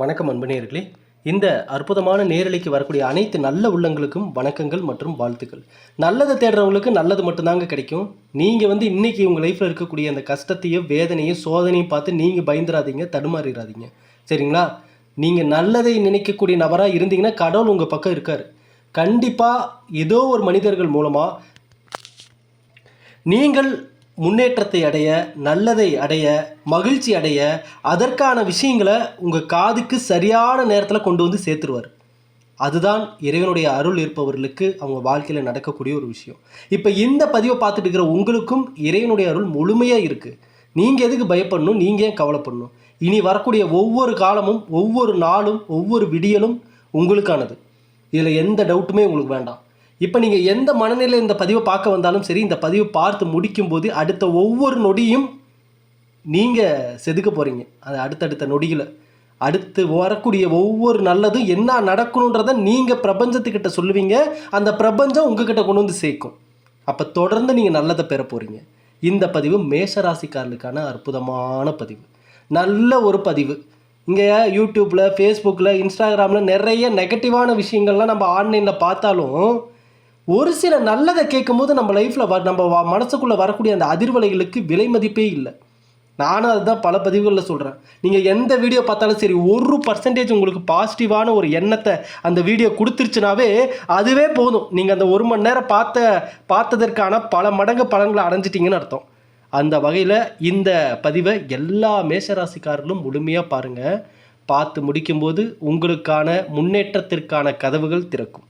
வணக்கம் அன்பனேர்களே இந்த அற்புதமான நேரலைக்கு வரக்கூடிய அனைத்து நல்ல உள்ளங்களுக்கும் வணக்கங்கள் மற்றும் வாழ்த்துக்கள். நல்லதை தேடுறவங்களுக்கு நல்லது மட்டும்தாங்க கிடைக்கும். நீங்கள் வந்து இன்றைக்கி உங்கள் லைஃப்பில் இருக்கக்கூடிய அந்த கஷ்டத்தையும் வேதனையும் சோதனையும் பார்த்து நீங்கள் பயந்துடாதீங்க தடுமாறிடாதீங்க சரிங்களா? நீங்கள் நல்லதை நினைக்கக்கூடிய நபராக இருந்தீங்கன்னா கடவுள் உங்கள் பக்கம் இருக்கார். கண்டிப்பாக ஏதோ ஒரு மனிதர்கள் மூலமாக நீங்கள் முன்னேற்றத்தை அடைய நல்லதை அடைய மகிழ்ச்சி அடைய அதற்கான விஷயங்களை உங்கள் காதுக்கு சரியான நேரத்தில் கொண்டு வந்து சேர்த்துருவார். அதுதான் இறைவனுடைய அருள் இருப்பவர்களுக்கு அவங்க வாழ்க்கையில் நடக்கக்கூடிய ஒரு விஷயம். இப்போ இந்த பதிவை பார்த்துட்டு இருக்கிற உங்களுக்கும் இறைவனுடைய அருள் முழுமையாக இருக்குது நீங்கள் எதுக்கு பயப்படணும்? நீங்கள் ஏன் கவலைப்படணும்? இனி வரக்கூடிய ஒவ்வொரு காலமும் ஒவ்வொரு நாளும் ஒவ்வொரு விடியலும் உங்களுக்கானது. இதில் எந்த டவுட்டுமே உங்களுக்கு வேண்டாம். இப்போ நீங்கள் எந்த மனநிலையில் இந்த பதிவை பார்க்க வந்தாலும் சரி இந்த பதிவை பார்த்து முடிக்கும்போது அடுத்த ஒவ்வொரு நொடியும் நீங்கள் செதுக்க போகிறீங்க அது அடுத்தடுத்த நொடியில். அடுத்து வரக்கூடிய ஒவ்வொரு நல்லதும் என்ன நடக்கணுன்றதை நீங்கள் பிரபஞ்சத்துக்கிட்ட சொல்லுவீங்க. அந்த பிரபஞ்சம் உங்ககிட்ட கொண்டு வந்து சேர்க்கும். அப்போ தொடர்ந்து நீங்கள் நல்லதை பெற போகிறீங்க இந்த பதிவு மேஷராசிக்காரர்களுக்கான அற்புதமான பதிவு. நல்ல ஒரு பதிவு. இங்கே யூடியூப்பில் ஃபேஸ்புக்கில் இன்ஸ்டாகிராமில் நிறைய நெகட்டிவான விஷயங்கள்லாம் நம்ம ஆன்லைனில் பார்த்தாலும் ஒரு சில நல்லதை கேட்கும்போது நம்ம லைஃப்பில் வ நம்ம மனசுக்குள்ளே வரக்கூடிய அந்த அதிர்வலைகளுக்கு விலை மதிப்பே இல்லை. நானும் அதுதான் பல பதிவுகளில் சொல்கிறேன் நீங்கள் எந்த வீடியோ பார்த்தாலும் சரி ஒரு பர்சன்டேஜ் உங்களுக்கு பாசிட்டிவான ஒரு எண்ணத்தை அந்த வீடியோ கொடுத்துருச்சுனாவே அதுவே போதும். நீங்கள் அந்த ஒரு மணி நேரம் பார்த்த பார்த்ததற்கான பல மடங்கு பலன்களை அடைஞ்சிட்டிங்கன்னு அர்த்தம். அந்த வகையில் இந்த பதிவை எல்லா மேஷராசிக்காரர்களும் முழுமையாக பாருங்கள் பார்த்து முடிக்கும்போது உங்களுக்கான முன்னேற்றத்திற்கான கதவுகள் திறக்கும்.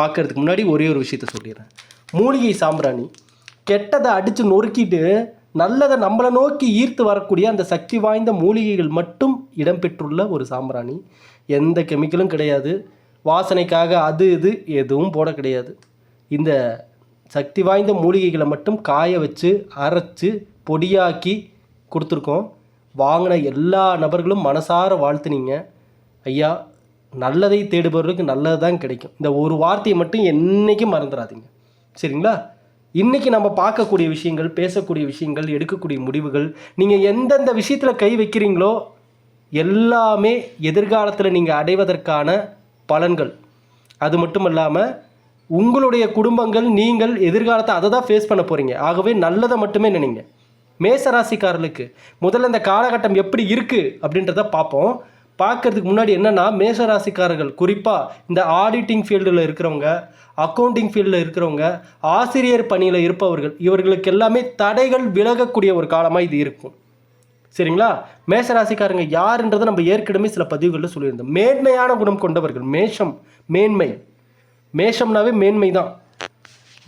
பார்க்கறதுக்கு முன்னாடி ஒரே ஒரு விஷயத்த சொல்லிடுறேன். மூலிகை சாம்பிராணி கெட்டதை அடித்து நொறுக்கிட்டு நல்லதை நம்மளை நோக்கி ஈர்த்து வரக்கூடிய அந்த சக்தி வாய்ந்த மூலிகைகள் மட்டும் இடம்பெற்றுள்ள ஒரு சாம்பிராணி. எந்த கெமிக்கலும் கிடையாது. வாசனைக்காக அது இது எதுவும் போட கிடையாது. இந்த சக்தி வாய்ந்த மூலிகைகளை மட்டும் காய வச்சு அரைச்சு பொடியாக்கி கொடுத்துருக்கோம். வாங்கின எல்லா நபர்களும் மனசார வாழ்த்துனீங்க. ஐயா நல்லதை தேடுபவர்களுக்கு நல்லது தான் கிடைக்கும். இந்த ஒரு வார்த்தையை மட்டும் என்றைக்கும் மறந்துடாதீங்க சரிங்களா? இன்றைக்கி நம்ம பார்க்கக்கூடிய விஷயங்கள் பேசக்கூடிய விஷயங்கள் எடுக்கக்கூடிய முடிவுகள் நீங்கள் எந்தெந்த விஷயத்தில் கை வைக்கிறீங்களோ எல்லாமே எதிர்காலத்தில் நீங்கள் அடைவதற்கான பலன்கள். அது மட்டும் இல்லாமல் உங்களுடைய குடும்பங்கள் நீங்கள் எதிர்காலத்தை அதை தான் ஃபேஸ் பண்ண போகிறீங்க ஆகவே நல்லதை மட்டுமே நினைங்க. மேசராசிக்காரர்களுக்கு முதல்ல இந்த காலகட்டம் எப்படி இருக்குது அப்படின்றத பார்ப்போம். பார்க்கறதுக்கு முன்னாடி என்னென்னா மேஷராசிக்காரர்கள் குறிப்பாக இந்த ஆடிட்டிங் ஃபீல்டில் இருக்கிறவங்க அக்கௌண்டிங் ஃபீல்டில் இருக்கிறவங்க ஆசிரியர் பணியில் இருப்பவர்கள் இவர்களுக்கு எல்லாமே தடைகள் விலகக்கூடிய ஒரு காலமாக இது இருக்கும். சரிங்களா? மேஷராசிக்காரங்க யாருன்றதை நம்ம ஏற்கனவே சில பதிவுகளில் சொல்லியிருந்தோம். மேன்மையான குணம் கொண்டவர்கள் மேஷம் மேன்மை. மேஷம்னாவே மேன்மை தான்.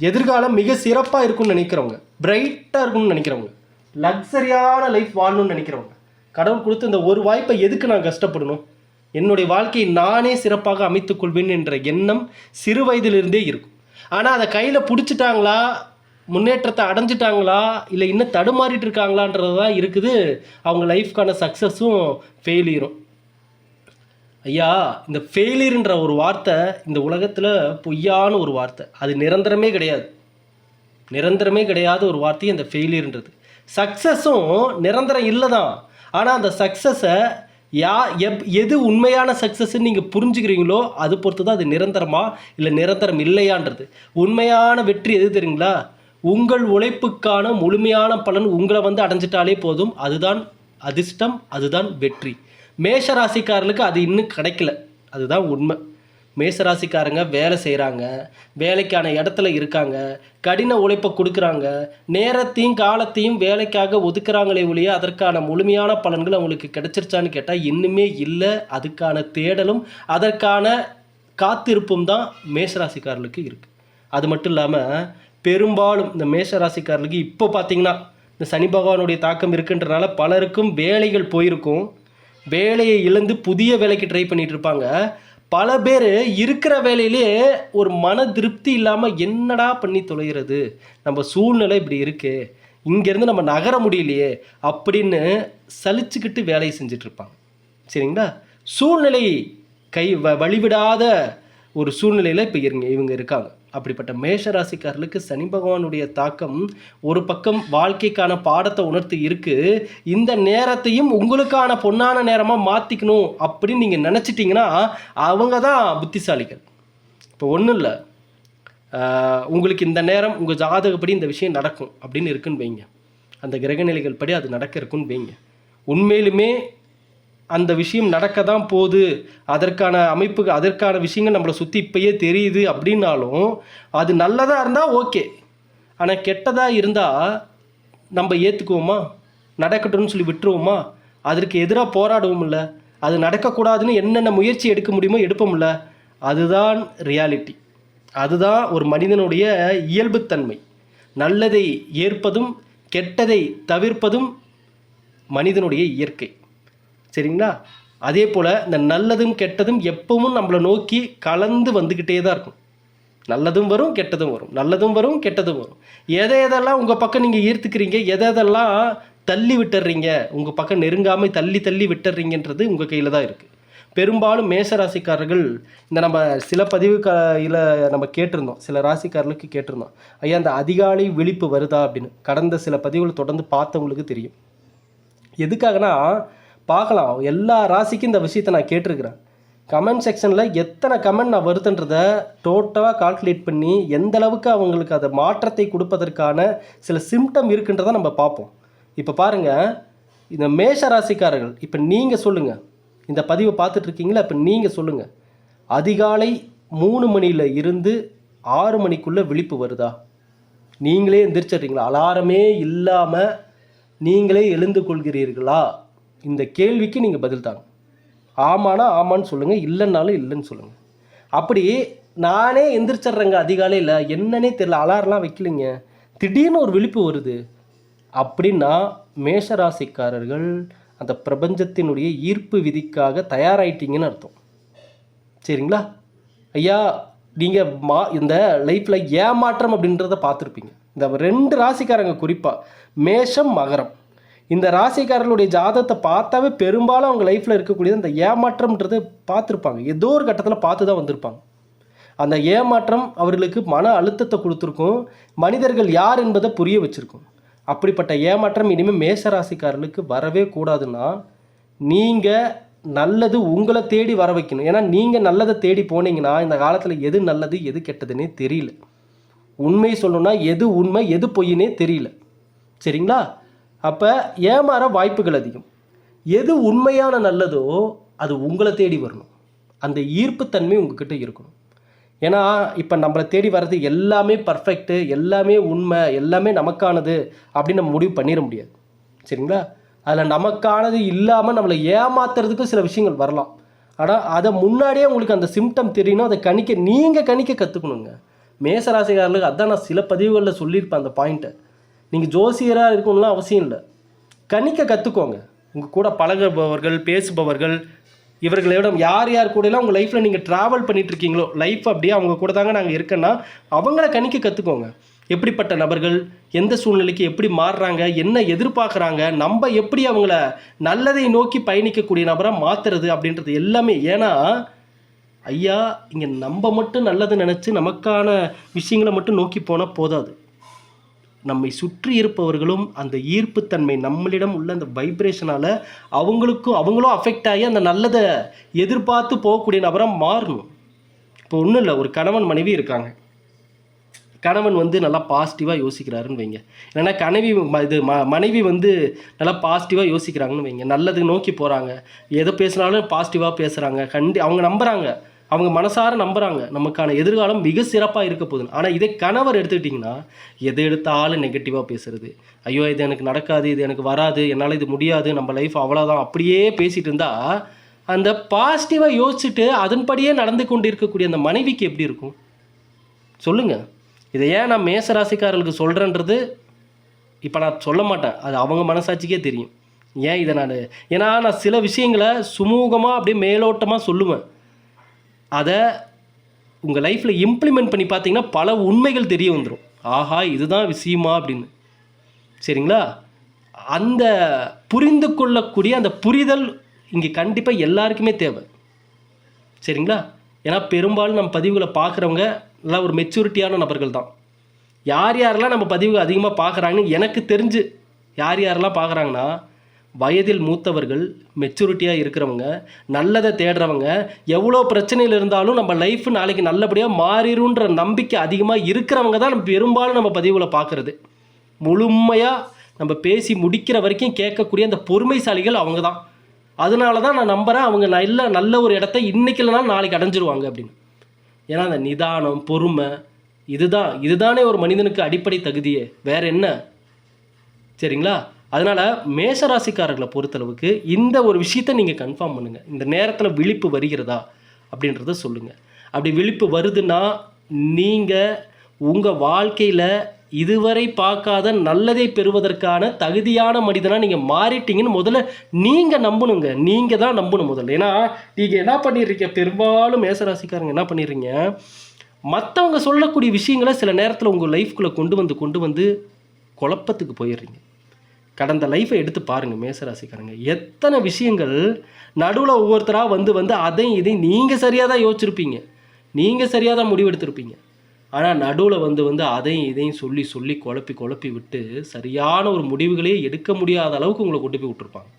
எதிர்காலம் மிக சிறப்பாக இருக்கும்னு நினைக்கிறவங்க பிரைட்டாக இருக்கும்னு நினைக்கிறவங்க லக்ஸரியான லைஃப் வாழணும்னு நினைக்கிறவங்க. கடவுள் கொடுத்த இந்த ஒரு வாய்ப்பை எதுக்கு நான் கஷ்டப்படணும்? என்னுடைய வாழ்க்கையை நானே சிறப்பாக அமைத்துக் கொள்வேன் என்ற எண்ணம் சிறு வயதிலிருந்தே இருக்கும். ஆனால் அதை கையில் பிடிச்சிட்டாங்களா? முன்னேற்றத்தை அடைஞ்சிட்டாங்களா? இல்லை இன்னும் தடுமாறிட்டு இருக்காங்களான்றது தான் இருக்குது. அவங்க லைஃப்க்கான சக்ஸஸும் ஃபெயிலியரும் ஐயா இந்த ஃபெயிலியர்ன்ற ஒரு வார்த்தை இந்த உலகத்தில் பொய்யான ஒரு வார்த்தை. அது நிரந்தரமே கிடையாது. நிரந்தரமே கிடையாத ஒரு வார்த்தை அந்த ஃபெயிலியர்ன்றது சக்ஸஸும் நிரந்தரம் இல்லை தான் ஆனால் அந்த சக்ஸஸை யா எப் எது உண்மையான சக்ஸஸ்ன்னு நீங்கள் புரிஞ்சுக்கிறீங்களோ அது பொறுத்து தான் அது நிரந்தரமா இல்லை நிரந்தரம் இல்லையான்றது. உண்மையான வெற்றி எது தெரியுங்களா? உங்கள் உழைப்புக்கான முழுமையான பலன் உங்களை வந்து அடைஞ்சிட்டாலே போதும். அதுதான் அதிர்ஷ்டம் அதுதான் வெற்றி. மேஷ ராசிக்காரர்களுக்கு அது இன்னும் கிடைக்கல. அதுதான் உண்மை. மேசராசிக்காரங்க வேலை செய்கிறாங்க வேலைக்கான இடத்துல இருக்காங்க கடின உழைப்பை கொடுக்குறாங்க நேரத்தையும் காலத்தையும் வேலைக்காக ஒதுக்குறாங்களே ஒழிய அதற்கான முழுமையான பலன்கள் அவங்களுக்கு கிடைச்சிருச்சான்னு கேட்டால் இன்னுமே இல்லை. அதுக்கான தேடலும் அதற்கான காத்திருப்பும் தான் மேசராசிக்காரர்களுக்கு இருக்குது அது மட்டும் இல்லாமல் பெரும்பாலும் இந்த மேஷராசிக்காரர்களுக்கு இப்போ பார்த்திங்கன்னா இந்த சனி பகவானுடைய தாக்கம் இருக்குன்றனால பலருக்கும் வேலைகள் போயிருக்கும். வேலையை இழந்து புதிய வேலைக்கு ட்ரை பண்ணிகிட்டு இருப்பாங்க. பல பேர் இருக்கிற வேலையிலே ஒரு மன திருப்தி இல்லாமல் என்னடா பண்ணி தொலைகிறது? நம்ம சூழ்நிலை இப்படி இருக்குது இங்கேருந்து நம்ம நகர முடியலையே அப்படின்னு சலிச்சுக்கிட்டு வேலையை செஞ்சிட்ருப்பாங்க சரிங்களா? சூழ்நிலை கை வ வழிவிடாத ஒரு சூழ்நிலையில் இப்போ இருங்க இவங்க இருக்காங்க. அப்படிப்பட்ட மேஷ ராசிக்காரர்களுக்கு சனி பகவானுடைய தாக்கம் ஒரு பக்கம் வாழ்க்கைக்கான பாடத்தை உணர்த்தி இருக்கு. இந்த நேரத்தையும் உங்களுக்கான பொன்னான நேரமாக மாற்றிக்கணும் அப்படின்னு நீங்கள் நினச்சிட்டிங்கன்னா அவங்க தான் புத்திசாலிகள். இப்போ ஒன்றும் இல்லை. உங்களுக்கு இந்த நேரம் உங்கள் ஜாதகப்படி இந்த விஷயம் நடக்கும் அப்படின்னு இருக்குன்னு வைங்க. அந்த கிரகநிலைகள் படி அது நடக்க இருக்குன்னு வைங்க. உண்மையிலுமே அந்த விஷயம் நடக்க தான் போகுது. அதற்கான அமைப்பு அதற்கான விஷயங்கள் நம்மளை சுற்றி இப்பயே தெரியுது அப்படின்னாலும் அது நல்லதாக இருந்தால் ஓகே. ஆனால் கெட்டதாக இருந்தால் நம்ம ஏற்றுக்குவோமா நடக்கட்டும்னு சொல்லி விட்டுருவோமா? அதற்கு எதிராக போராடுவோம்ல அது நடக்கக்கூடாதுன்னு என்னென்ன முயற்சி எடுக்க முடியுமோ எடுப்போம்ல அதுதான் ரியாலிட்டி அதுதான் ஒரு மனிதனுடைய இயல்புத்தன்மை. நல்லதை ஏற்பதும் கெட்டதை தவிர்ப்பதும் மனிதனுடைய இயற்கை. சரிங்களா? அதே போல் இந்த நல்லதும் கெட்டதும் எப்பவும் நம்மளை நோக்கி கலந்து வந்துக்கிட்டே தான் இருக்கும். நல்லதும் வரும் கெட்டதும் வரும். நல்லதும் வரும் கெட்டதும் வரும். எதை எதெல்லாம் உங்கள் பக்கம் நீங்கள் ஈர்த்துக்கிறீங்க எதை எதெல்லாம் தள்ளி விட்டுறீங்க உங்கள் பக்கம் நெருங்காமல் தள்ளி தள்ளி விட்டுறீங்கன்றது உங்கள் கையில் தான் இருக்குது பெரும்பாலும் மேச ராசிக்காரர்கள் இந்த நம்ம சில பதிவு க இதில் நம்ம கேட்டிருந்தோம் சில ராசிக்காரர்களுக்கு கேட்டிருந்தோம் ஐயா அந்த அதிகாலை விழிப்பு வருதா? அப்படின்னு. கடந்த சில பதிவுகள் தொடர்ந்து பார்த்தவங்களுக்கு தெரியும். எதுக்காகனா பார்க்கலாம். எல்லா ராசிக்கும் இந்த விஷயத்தை நான் கேட்டிருக்கிறேன். கமெண்ட் செக்ஷனில் எத்தனை கமெண்ட் நான் வருதுன்றதை டோட்டலாக கால்குலேட் பண்ணி எந்த அளவுக்கு அவங்களுக்கு அதை மாற்றத்தை கொடுப்பதற்கான சில சிம்டம் இருக்குன்றதை நம்ம பார்ப்போம். இப்போ பாருங்கள் இந்த மேஷ ராசிக்காரர்கள் இப்போ நீங்கள் சொல்லுங்கள் இந்த பதிவை பார்த்துட்ருக்கீங்களா? இப்போ நீங்கள் சொல்லுங்கள் அதிகாலை மூணு மணியில் இருந்து ஆறு மணிக்குள்ளே விழிப்பு வருதா? நீங்களே எந்திரிச்சிடுறீங்களா? அலாரமே இல்லாமல் நீங்களே எழுந்து கொள்கிறீர்களா? இந்த கேள்விக்கு நீங்கள் பதில் தாங்க ஆமானா ஆமான்னு சொல்லுங்கள் இல்லைன்னாலும் இல்லைன்னு சொல்லுங்கள் அப்படி நானே எந்திரிச்சிட்றேங்க அதிகாலையில் என்னன்னே தெரில அலாரம்லாம் வைக்கலைங்க. திடீர்னு ஒரு விழிப்பு வருது. அப்படின்னா மேஷராசிக்காரர்கள் அந்த பிரபஞ்சத்தினுடைய ஈர்ப்பு விதிக்காக தயாராகிட்டீங்கன்னு அர்த்தம். சரிங்களா? ஐயா நீங்கள் மா இந்த லைஃப்பில் ஏமாற்றம் அப்படின்றத பார்த்துருப்பீங்க. இந்த ரெண்டு ராசிக்காரங்க குறிப்பாக மேஷம் மகரம். இந்த ராசிக்காரர்களுடைய ஜாதகத்தை பார்த்தாவே பெரும்பாலும் அவங்க லைஃப்பில் இருக்கக்கூடியது அந்த ஏமாற்றம்ன்றது பார்த்துருப்பாங்க. ஏதோ ஒரு கட்டத்தில் பார்த்து தான் வந்திருப்பாங்க. அந்த ஏமாற்றம் அவர்களுக்கு மன அழுத்தத்தை கொடுத்துருக்கும். மனிதர்கள் யார் என்பதை புரிய வச்சுருக்கும். அப்படிப்பட்ட ஏமாற்றம் இனிமேல் மேச ராசிக்காரர்களுக்கு வரவே கூடாதுன்னா நீங்கள் நல்லது உங்களை தேடி வர வைக்கணும். ஏன்னா நீங்கள் நல்லதை தேடி போனீங்கன்னா இந்த காலத்தில் எது நல்லது எது கெட்டதுன்னே தெரியல. உண்மை சொல்லணும்னா எது உண்மை எது பொய்னே தெரியல. சரிங்களா? அப்போ ஏமாற வாய்ப்புகள் அதிகம். எது உண்மையான நல்லதோ அது உங்களை தேடி வரணும். அந்த ஈர்ப்புத்தன்மை உங்ககிட்ட இருக்கணும். ஏன்னா இப்போ நம்மளை தேடி வர்றது எல்லாமே பர்ஃபெக்ட்டு எல்லாமே உண்மை எல்லாமே நமக்கானது அப்படின்னு நம்ம முடிவு பண்ணிட முடியாது. சரிங்களா? அதில் நமக்கானது இல்லாமல் நம்மளை ஏமாத்துறதுக்கு சில விஷயங்கள் வரலாம். ஆனால் அதை முன்னாடியே உங்களுக்கு அந்த சிம்டம் தெரியணும். அதை கணிக்க நீங்கள் கணிக்க கற்றுக்கணுங்க மேசராசிக்காரர்களுக்கு அதான் நான் சில பதிவுகளில் சொல்லியிருப்பேன் அந்த பாயிண்ட்டை நீங்கள் ஜோசியராக இருக்கணும்லாம் அவசியம் இல்லை. கணிக்க கற்றுக்கோங்க உங்கள் கூட பழகுபவர்கள் பேசுபவர்கள் இவர்களிடம் யார் யார் கூடலாம் உங்கள் லைஃப்பில் நீங்கள் ட்ராவல் பண்ணிகிட்ருக்கீங்களோ லைஃப் அப்படியே அவங்க கூட தாங்க நாங்கள் இருக்கேன்னா அவங்கள கணிக்க கற்றுக்கோங்க எப்படிப்பட்ட நபர்கள் எந்த சூழ்நிலைக்கு எப்படி மாறுறாங்க என்ன எதிர்பார்க்குறாங்க நம்ம எப்படி அவங்கள நல்லதை நோக்கி பயணிக்கக்கூடிய நபராக மாற்றுறது அப்படின்றது எல்லாமே. ஏன்னா ஐயா இங்கே நம்ம மட்டும் நல்லது நினச்சி நமக்கான விஷயங்களை மட்டும் நோக்கி போனால் போதாது. நம்மை சுற்றி இருப்பவர்களும் அந்த ஈர்ப்புத்தன்மை நம்மளிடம் உள்ள அந்த வைப்ரேஷனால் அவங்களுக்கும் அவங்களும் அஃபெக்ட் ஆகி அந்த நல்லதை எதிர்பார்த்து போகக்கூடிய நபராக மாறணும். இப்போ ஒன்றும் இல்லை ஒரு கணவன் மனைவி இருக்காங்க. கணவன் வந்து நல்லா பாசிட்டிவாக யோசிக்கிறாருன்னு வைங்க. இல்லைன்னா கனவி ம- இது ம மனைவி வந்து நல்லா பாசிட்டிவாக யோசிக்கிறாங்கன்னு வைங்க. நல்லது நோக்கி போகிறாங்க எதை பேசுனாலும் பாசிட்டிவாக பேசுகிறாங்க கண்டி அவங்க நம்புகிறாங்க அவங்க மனசார நம்புகிறாங்க நமக்கான எதிர்காலம் மிக சிறப்பாக இருக்க போகுது ஆனால் இதே கணவர் எடுத்துக்கிட்டிங்கன்னா எதை எடுத்தாலும் நெகட்டிவாக பேசுறது. ஐயோ இது எனக்கு நடக்காது இது எனக்கு வராது என்னால் இது முடியாது நம்ம லைஃப் அவ்வளோதான் அப்படியே பேசிகிட்டு இருந்தால் அந்த பாசிட்டிவாக யோசிச்சுட்டு அதன்படியே நடந்து கொண்டு இருக்கக்கூடிய அந்த மனைவிக்கு எப்படி இருக்கும்? சொல்லுங்கள் இதை ஏன் நான் மேசராசிக்காரர்களுக்கு சொல்கிறேன்றது இப்போ நான் சொல்ல மாட்டேன். அது அவங்க மனசாட்சிக்கே தெரியும். ஏன் இதை நான் ஏன்னா நான் சில விஷயங்களை சுமூகமாக அப்படியே மேலோட்டமாக சொல்லுவேன். அதை உங்கள் லைஃப்பில் இம்ப்ளிமெண்ட் பண்ணி பார்த்தீங்கன்னா பல உண்மைகள் தெரிய வந்துடும் ஆஹா இதுதான் விஷயமா அப்படின்னு. சரிங்களா? அந்த புரிந்து கொள்ளக்கூடிய அந்த புரிதல் இங்கே கண்டிப்பாக எல்லாருக்குமே தேவை. சரிங்களா? ஏன்னா பெரும்பாலும் நம்ம பதிவுகளை பார்க்குறவங்க நல்லா ஒரு மெச்சூரிட்டியான நபர்கள் தான் யார் யாரெல்லாம் நம்ம பதிவுகள் அதிகமாக பார்க்குறாங்கன்னு எனக்கு தெரிஞ்சு யார் யாரெல்லாம் பார்க்குறாங்கன்னா வயதில் மூத்தவர்கள் மெச்சூரிட்டியாக இருக்கிறவங்க நல்லதை தேடுறவங்க எவ்வளோ பிரச்சனையில் இருந்தாலும் நம்ம லைஃப் நாளைக்கு நல்லபடியாக மாறிடும்ன்ற நம்பிக்கை அதிகமாக இருக்கிறவங்க தான் நம்ம பெரும்பாலும் நம்ம பதிவில் பார்க்குறது. முழுமையாக நம்ம பேசி முடிக்கிற வரைக்கும் கேட்கக்கூடிய அந்த பொறுமைசாலிகள் அவங்க தான். அதனால தான் நான் நம்புகிறேன் அவங்க நல்ல நல்ல ஒரு இடத்த இன்னைக்கு இல்லைனாலும் நாளைக்கு அடைஞ்சிருவாங்க அப்படின்னு. ஏன்னா அந்த நிதானம் பொறுமை இதுதான் இதுதானே ஒரு மனிதனுக்கு அடிப்படை தகுதியே. வேற என்ன? சரிங்களா? அதனால் மேசராசிக்காரர்களை பொறுத்தளவுக்கு இந்த ஒரு விஷயத்தை நீங்கள் கன்ஃபார்ம் பண்ணுங்கள் இந்த நேரத்தில் விழிப்பு வருகிறதா அப்படின்றத சொல்லுங்கள் அப்படி விழிப்பு வருதுன்னா நீங்கள் உங்கள் வாழ்க்கையில் இதுவரை பார்க்காத நல்லதை பெறுவதற்கான தகுதியான மனிதனாக நீங்கள் மாறிட்டீங்கன்னு முதல்ல நீங்கள் நம்பணுங்க. நீங்கள் தான் நம்பணும் முதல்ல. ஏன்னா நீங்கள் என்ன பண்ணிடுறீங்க பெரும்பாலும் மேசராசிக்காரங்க என்ன பண்ணிடுறீங்க மற்றவங்க சொல்லக்கூடிய விஷயங்களை சில நேரத்தில் உங்கள் லைஃப்குள்ளே கொண்டு வந்து கொண்டு வந்து குழப்பத்துக்கு போயிடுறீங்க. கடந்த லைஃப்பை எடுத்து பாருங்கள் மேசராசிக்காரங்க. எத்தனை விஷயங்கள் நடுவில் ஒவ்வொருத்தராக வந்து வந்து அதையும் இதையும் நீங்கள் சரியாக தான் யோசிச்சிருப்பீங்க. நீங்கள் சரியாக தான் முடிவெடுத்திருப்பீங்க. ஆனால் நடுவில் வந்து வந்து அதையும் இதையும் சொல்லி சொல்லி குழப்பி குழப்பி விட்டு சரியான ஒரு முடிவுகளே எடுக்க முடியாத அளவுக்கு உங்களை கொண்டு போய் விட்டுருப்பாங்க.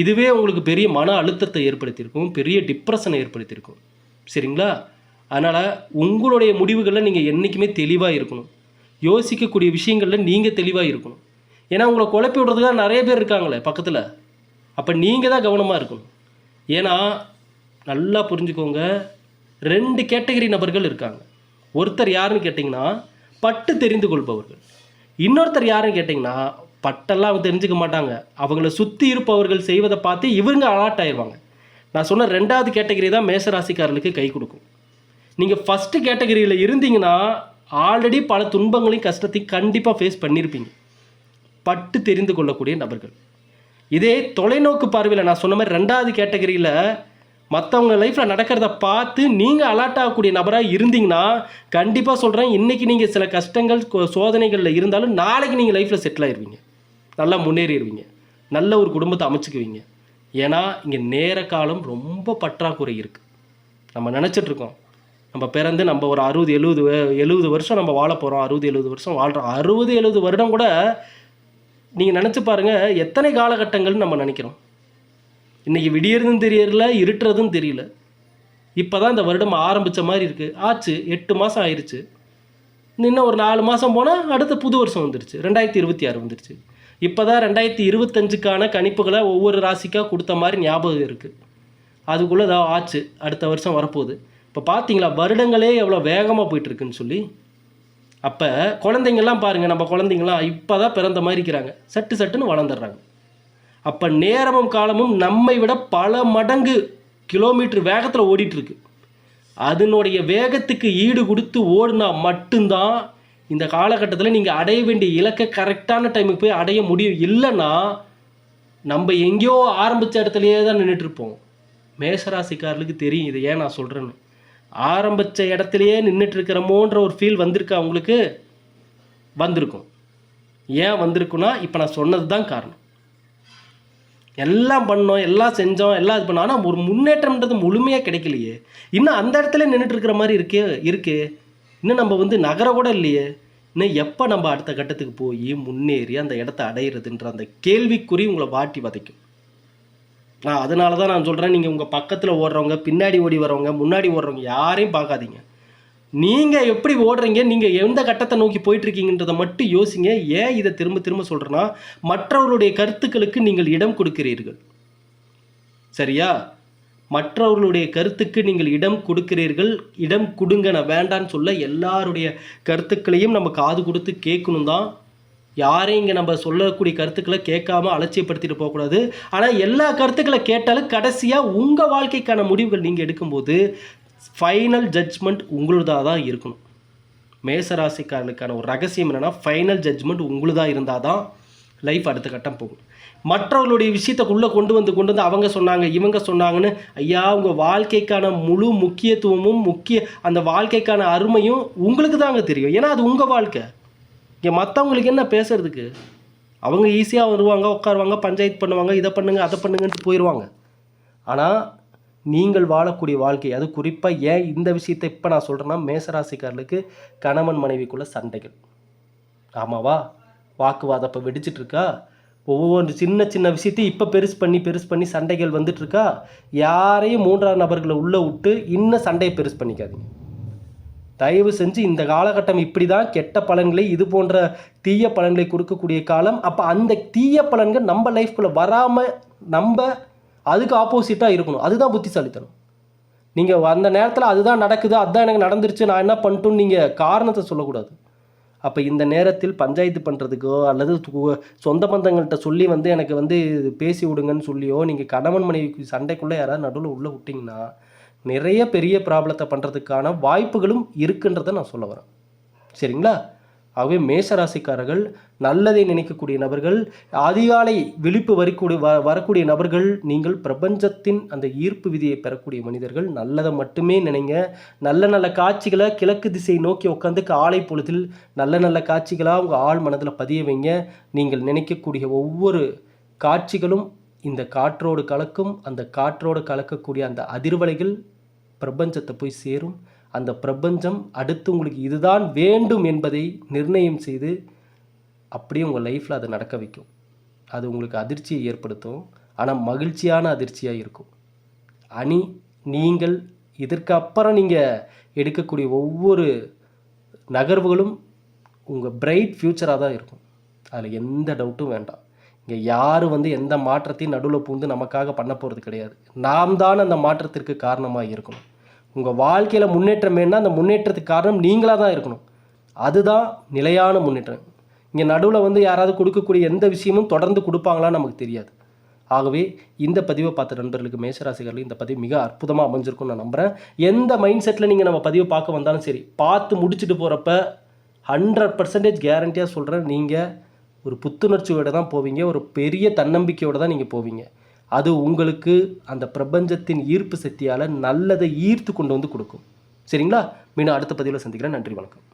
இதுவே உங்களுக்கு பெரிய மன அழுத்தத்தை ஏற்படுத்தியிருக்கும் பெரிய டிப்ரெஷனை ஏற்படுத்தியிருக்கும். சரிங்களா? அதனால் உங்களுடைய முடிவுகளில் நீங்கள் என்றைக்குமே தெளிவாக இருக்கணும். யோசிக்கக்கூடிய விஷயங்களில் நீங்கள் தெளிவாக இருக்கணும். ஏன்னா உங்களை குழப்பி விடுறதுக்காக நிறைய பேர் இருக்காங்களே பக்கத்தில். அப்போ நீங்கள் தான் கவனமாக இருக்கணும். ஏன்னா நல்லா புரிஞ்சுக்கோங்க ரெண்டு கேட்டகரி நபர்கள் இருக்காங்க. ஒருத்தர் யாருன்னு கேட்டிங்கன்னா பட்டு தெரிந்து கொள்பவர்கள். இன்னொருத்தர் யாருன்னு கேட்டிங்கன்னா பட்டெல்லாம் அவங்க தெரிஞ்சுக்க மாட்டாங்க. அவங்கள சுற்றி இருப்பவர்கள் செய்வதை பார்த்து இவங்க அலாட் ஆயிடுவாங்க. நான் சொன்ன ரெண்டாவது கேட்டகரி தான் மேசராசிக்காரர்களுக்கு கை கொடுக்கும். நீங்கள் ஃபஸ்ட்டு கேட்டகரியில் இருந்தீங்கன்னா ஆல்ரெடி பல துன்பங்களையும் கஷ்டத்தையும் கண்டிப்பாக ஃபேஸ் பண்ணியிருப்பீங்க பட்டு தெரிந்து கொள்ளக்கூடிய நபர்கள். இதே தொலைநோக்கு பார்வையில் நான் சொன்ன மாதிரி ரெண்டாவது கேட்டகரியில் மற்றவங்க லைஃப்பில் நடக்கிறத பார்த்து நீங்கள் அலர்ட் ஆகக்கூடிய நபராக இருந்தீங்கன்னா கண்டிப்பாக சொல்கிறேன் இன்றைக்கி நீங்கள் சில கஷ்டங்கள் சோதனைகளில் இருந்தாலும் நாளைக்கு நீங்கள் லைஃப்பில் செட்டில் ஆயிடுவீங்க நல்லா முன்னேறிடுவீங்க நல்ல ஒரு குடும்பத்தை அமைச்சுக்குவீங்க. ஏன்னா இங்கே நேர காலம் ரொம்ப பற்றாக்குறை இருக்குது நம்ம நினச்சிட்டு இருக்கோம் நம்ம பிறந்து நம்ம ஒரு அறுபது எழுபது எழுபது வருஷம் நம்ம வாழ போகிறோம் அறுபது எழுபது வருஷம் வாழ்கிறோம் அறுபது எழுபது வருடம் கூட நீங்கள் நினச்சி பாருங்கள் எத்தனை காலகட்டங்கள்னு நம்ம நினைக்கிறோம். இன்றைக்கி விடியறதும் தெரியல இருட்டுறதும் தெரியல. இப்போ தான் இந்த வருடம் ஆரம்பித்த மாதிரி இருக்குது ஆச்சு எட்டு மாதம் ஆயிடுச்சு இன்னும் ஒரு நாலு மாதம் போனால் அடுத்த புது வருஷம் வந்துருச்சு. ரெண்டாயிரத்தி இருபத்தி ஆறு வந்துருச்சு. இப்போ தான் ரெண்டாயிரத்தி இருபத்தஞ்சுக்கான கணிப்புகளை ஒவ்வொரு ராசிக்காக கொடுத்த மாதிரி ஞாபகம் இருக்குது அதுக்குள்ளே ஏதாவது ஆச்சு அடுத்த வருஷம் வரப்போகுது. இப்போ பார்த்தீங்களா வருடங்களே எவ்வளோ வேகமாக போயிட்டுருக்குன்னு சொல்லி. அப்போ குழந்தைங்கள்லாம் பாருங்கள் நம்ம குழந்தைங்களாம் இப்போ தான் பிறந்த மாதிரி இருக்கிறாங்க. சட்டு சட்டுன்னு வளர்ந்துடுறாங்க. அப்போ நேரமும் காலமும் நம்மை விட பல மடங்கு கிலோமீட்டர் வேகத்தில் ஓடிட்டுருக்கு. அதனுடைய வேகத்துக்கு ஈடு கொடுத்து ஓடினா மட்டும்தான் இந்த காலகட்டத்தில் நீங்கள் அடைய வேண்டிய இலக்கை கரெக்டான டைமுக்கு போய் அடைய முடியும். இல்லைன்னா நம்ம எங்கேயோ ஆரம்பித்த இடத்துலையே தான் நின்றுட்டுருப்போம் மேஷராசிக்காரர்களுக்கு தெரியும் இது ஏன் நான் சொல்கிறேன்னு ஆரம்பித்த இடத்துலையே நின்றுட்டு இருக்கிறமோன்ற ஒரு ஃபீல் வந்திருக்கா உங்களுக்கு வந்திருக்கும். ஏன் வந்திருக்குன்னா இப்போ நான் சொன்னது தான் காரணம். எல்லாம் பண்ணோம் எல்லாம் செஞ்சோம் எல்லாம் இது பண்ணோம். ஆனால் ஒரு முன்னேற்றம்ன்றது முழுமையாக கிடைக்கலையே. இன்னும் அந்த இடத்துல நின்றுட்டு இருக்கிற மாதிரி இருக்கே இருக்கு. இன்னும் நம்ம வந்து நகர கூட இல்லையே. இன்னும் எப்போ நம்ம அடுத்த கட்டத்துக்கு போய் முன்னேறி அந்த இடத்த அடையிறதுன்ற அந்த கேள்விக்குறி உங்களை வாட்டி வதைக்கும். நான் அதனால தான் நான் சொல்கிறேன் நீங்கள் உங்கள் பக்கத்தில் ஓடுறவங்க பின்னாடி ஓடி வரவங்க முன்னாடி ஓடுறவங்க யாரையும் பார்க்காதீங்க. நீங்கள் எப்படி ஓடுறீங்க நீங்கள் எந்த கட்டத்தை நோக்கி போயிட்டுருக்கீங்கன்றதை மட்டும் யோசிங்க. ஏன் இதை திரும்ப திரும்ப சொல்கிறேன்னா மற்றவர்களுடைய கருத்துக்களுக்கு நீங்கள் இடம் கொடுக்கிறீர்கள். சரியா? மற்றவர்களுடைய கருத்துக்கு நீங்கள் இடம் கொடுக்கிறீர்கள் இடம் கொடுங்க நான் வேண்டான்னு சொல்ல எல்லாருடைய கருத்துக்களையும் நம்ம காது கொடுத்து கேட்கணும் தான் யாரையும் இங்கே நம்ம சொல்லக்கூடிய கருத்துக்களை கேட்காம அலட்சியப்படுத்திட்டு போகக்கூடாது. ஆனால் எல்லா கருத்துக்களை கேட்டாலும் கடைசியாக உங்கள் வாழ்க்கைக்கான முடிவுகள் நீங்கள் எடுக்கும்போது ஃபைனல் ஜட்ஜ்மெண்ட் உங்களுதாக தான் இருக்கணும். மேசராசிக்காரனுக்கான ஒரு ரகசியம் என்னென்னா ஃபைனல் ஜட்ஜ்மெண்ட் உங்களுதாக இருந்தால் தான் லைஃப் அடுத்த கட்டம் போகும். மற்றவர்களுடைய விஷயத்துக்குள்ளே கொண்டு வந்து கொண்டு வந்து அவங்க சொன்னாங்க இவங்க சொன்னாங்கன்னு ஐயா உங்கள் வாழ்க்கைக்கான முழு முக்கியத்துவமும் முக்கிய அந்த வாழ்க்கைக்கான அருமையும் உங்களுக்கு தாங்க தெரியும். ஏன்னா அது உங்கள் வாழ்க்கை. இங்கே மற்றவங்களுக்கு என்ன பேசுறதுக்கு? அவங்க ஈஸியாக வருவாங்க உட்காருவாங்க பஞ்சாயத்து பண்ணுவாங்க இதை பண்ணுங்கள் அதை பண்ணுங்கன்ட்டு போயிடுவாங்க ஆனால் நீங்கள் வாழக்கூடிய வாழ்க்கை அது குறிப்பாக ஏன் இந்த விஷயத்தை இப்போ நான் சொல்கிறேன்னா மேசராசிக்காரர்களுக்கு கணவன் மனைவிக்குள்ள சண்டைகள். ஆமாவா? வாக்குவாதம் இப்போ வெடிச்சிட்டு இருக்கா ஒவ்வொரு சின்ன சின்ன விஷயத்தையும் இப்போ பெருசு பண்ணி பெருசு பண்ணி சண்டைகள் வந்துட்டுருக்கா? யாரையும் மூன்றாம் நபர்களை உள்ளே விட்டு இன்னும் சண்டையை பெருசு பண்ணிக்காதீங்க. தயவு செஞ்சு இந்த காலகட்டம் இப்படி தான் கெட்ட பலன்களை இது போன்ற தீய பலன்களை கொடுக்கக்கூடிய காலம். அப்போ அந்த தீய பலன்கள் நம்ம லைஃப்குள்ளே வராமல் நம்ம அதுக்கு ஆப்போசிட்டாக இருக்கணும். அதுதான் புத்திசாலித்தனம். நீங்கள் அந்த நேரத்தில் அதுதான் நடக்குது அதுதான் எனக்கு நடந்துருச்சு நான் என்ன பண்ணிட்டோன்னு நீங்கள் காரணத்தை சொல்லக்கூடாது. அப்போ இந்த நேரத்தில் பஞ்சாயத்து பண்ணுறதுக்கோ அல்லது சொந்த பந்தங்கள்கிட்ட சொல்லி வந்து எனக்கு வந்து பேசி விடுங்கன்னு சொல்லியோ நீங்கள் கணவன் மனைவிக்கு சண்டைக்குள்ளே யாராவது நடுவில் உள்ளே விட்டிங்கன்னா நிறைய பெரிய ப்ராப்ளத்தை பண்ணுறதுக்கான வாய்ப்புகளும் இருக்குன்றதை நான் சொல்ல வரேன். சரிங்களா? ஆகவே மேசராசிக்காரர்கள் நல்லதை நினைக்கக்கூடிய நபர்கள் அதிகாலை விழிப்பு வரக்கூடிய வ வரக்கூடிய நபர்கள் நீங்கள் பிரபஞ்சத்தின் அந்த ஈர்ப்பு விதியை பெறக்கூடிய மனிதர்கள் நல்லதை மட்டுமே நினைங்க. நல்ல நல்ல காட்சிகளை கிழக்கு திசை நோக்கி உட்காந்து காலை பொழுதில் நல்ல நல்ல காட்சிகளாக உங்கள் ஆள் மனதில் பதிய வைங்க. நீங்கள் நினைக்கக்கூடிய ஒவ்வொரு காட்சிகளும் இந்த காற்றோடு கலக்கும் அந்த காற்றோடு கலக்கக்கூடிய அந்த அதிர்வலைகள் பிரபஞ்சத்தை போய் சேரும். அந்த பிரபஞ்சம் அடுத்து உங்களுக்கு இதுதான் வேண்டும் என்பதை நிர்ணயம் செய்து அப்படியே உங்கள் லைஃப்பில் அதை நடக்க வைக்கும். அது உங்களுக்கு அதிர்ச்சியை ஏற்படுத்தும். ஆனால் மகிழ்ச்சியான அதிர்ச்சியாக இருக்கும். அணி நீங்கள் இதற்கு அப்புறம் நீங்கள் எடுக்கக்கூடிய ஒவ்வொரு நகர்வுகளும் உங்கள் பிரைட் ஃப்யூச்சராக தான் இருக்கும். அதில் எந்த டவுட்டும் வேண்டாம். இங்கே யாரும் வந்து எந்த மாற்றத்தையும் நடுவில் பூந்து நமக்காக பண்ண போகிறது கிடையாது. நாம் தான் அந்த மாற்றத்திற்கு காரணமாக இருக்கணும். உங்கள் வாழ்க்கையில் முன்னேற்றம் வேணும்னா அந்த முன்னேற்றத்துக்கு காரணம் நீங்களாக தான் இருக்கணும். அதுதான் நிலையான முன்னேற்றம். இங்கே நடுவில் வந்து யாராவது கொடுக்கக்கூடிய எந்த விஷயமும் தொடர்ந்து கொடுப்பாங்களான்னு நமக்கு தெரியாது. ஆகவே இந்த பதிவை பார்த்த நண்பர்களுக்கு மேஷராசிகர்கள் இந்த பதிவு மிக அற்புதமாக அமைஞ்சிருக்கும்னு நான் நம்புகிறேன் எந்த மைண்ட் செட்டில் நீங்கள் நம்ம பதிவை பார்க்க வந்தாலும் சரி பார்த்து முடிச்சுட்டு போகிறப்ப ஹண்ட்ரட் பர்சன்டேஜ் கேரண்டியாக சொல்கிறேன் நீங்கள் ஒரு புத்துணர்ச்சியோடு தான் போவீங்க ஒரு பெரிய தன்னம்பிக்கையோடு தான் நீங்கள் போவீங்க. அது உங்களுக்கு அந்த பிரபஞ்சத்தின் ஈர்ப்பு சக்தியால் நல்லதை ஈர்த்து கொண்டு வந்து கொடுக்கும். சரிங்களா? மீண்டும் அடுத்த பதிவில் சந்திக்கிறேன். நன்றி வணக்கம்.